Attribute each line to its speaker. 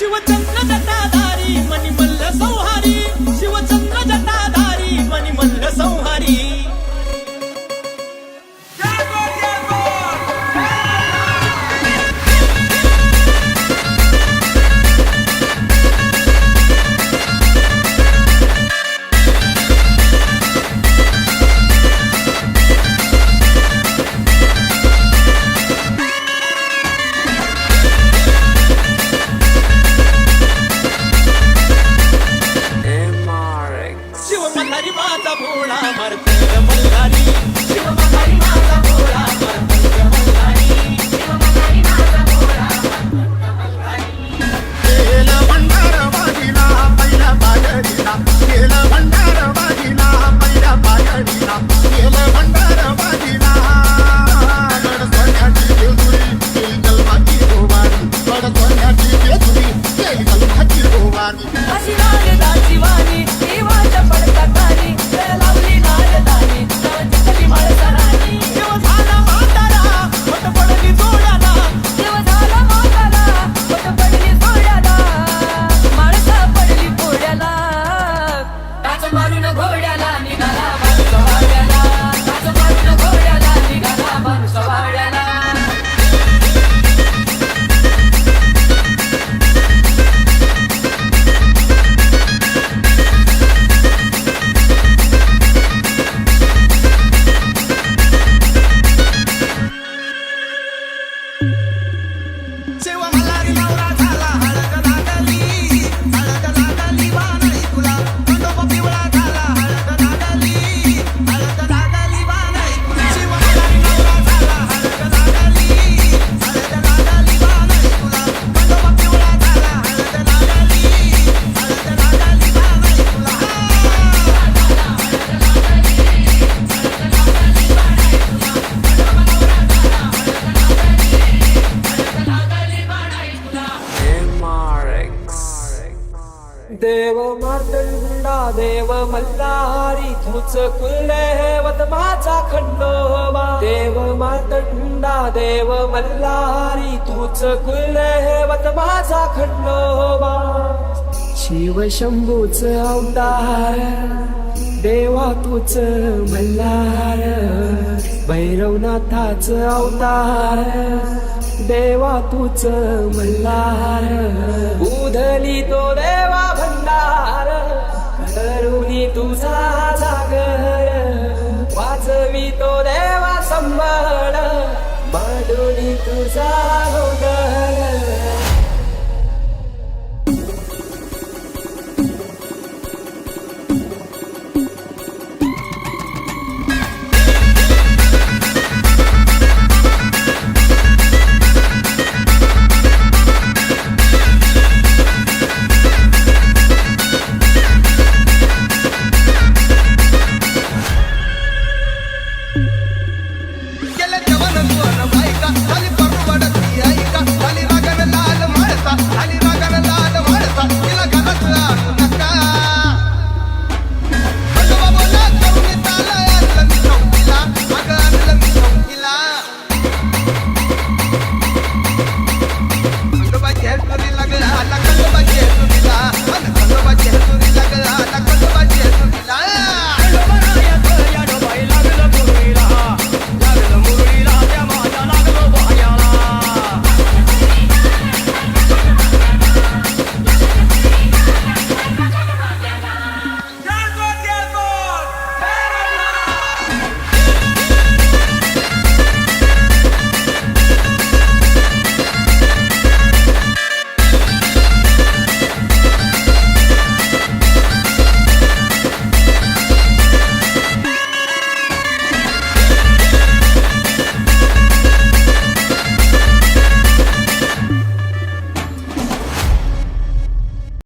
Speaker 1: she was tempted at Malhari माझा भोळा मारती मल्हारी शिव मल्हारी माझा
Speaker 2: देव
Speaker 3: मल्लारी तुच कुलदैवत माझा खंडोबा. देव मातंडा देव मल्लारी तुच कुलदैवत माझा खंडोबा. शिव शंभूच अवतार देवा तूच मल्हार भैरवनाथाच अवतार देवा तूच मल्लार उधली तो देवा तुझा जागर. वाचवी तो देवा संभाळ मांडून तुझा